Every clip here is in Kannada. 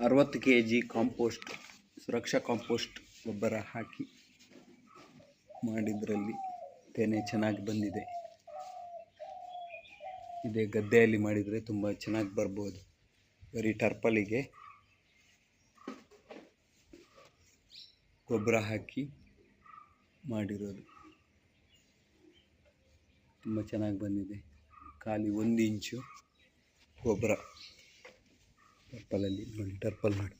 ಅರವತ್ತು K G compost, Suraksha compost ಗೊಬ್ಬರ ಹಾಕಿ ಮಾಡಿದ್ರಲ್ಲಿ ತೆನೆ ಚೆನ್ನಾಗಿ ಬಂದಿದೆ. ಇದೇ ಗದ್ದೆಯಲ್ಲಿ ಮಾಡಿದರೆ ತುಂಬ ಚೆನ್ನಾಗಿ ಬರ್ಬೋದು. ಬರೀ ಟರ್ಪಲಿಗೆ ಗೊಬ್ಬರ ಹಾಕಿ ಮಾಡಿರೋದು. ತುಂಬ ಚೆನ್ನಾಗಿ ಬಂದಿದೆ. ಖಾಲಿ ಒಂದು ಇಂಚು ಗೊಬ್ಬರ. ಟರ್ಪಲಲ್ಲಿ ನೋಡಿ, ಟರ್ಪಲ್ ಮಾಡಿ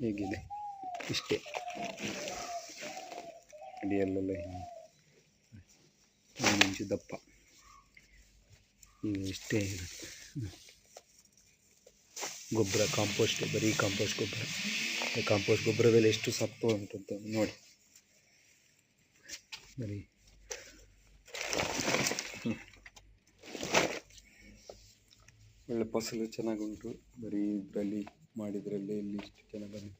ಹೇಗಿದೆ? ಇಷ್ಟೇ. ಅಡಿಯಲ್ಲೆಲ್ಲ ಒಂದು ಇಂಚು ದಪ್ಪ ಈಗ ಇಷ್ಟೇ ಇರುತ್ತೆ. ಗೊಬ್ಬರ, ಕಾಂಪೋಸ್ಟ್, ಬರೀ ಕಾಂಪೋಸ್ಟ್ ಗೊಬ್ಬರ. ಕಾಂಪೋಸ್ಟ್ ಗೊಬ್ಬರದಲ್ಲಿ ಎಷ್ಟು ಸತ್ವ ಅಂತ ನೋಡಿ. ಬರೀ ಒಳ್ಳೆ ಫಸಲು ಚೆನ್ನಾಗುಂಟು. ಬರೀ ಇದರಲ್ಲಿ ಮಾಡಿದ್ರಲ್ಲಿ ಇಲ್ಲಿ ಇಷ್ಟು ಚೆನ್ನಾಗಿ.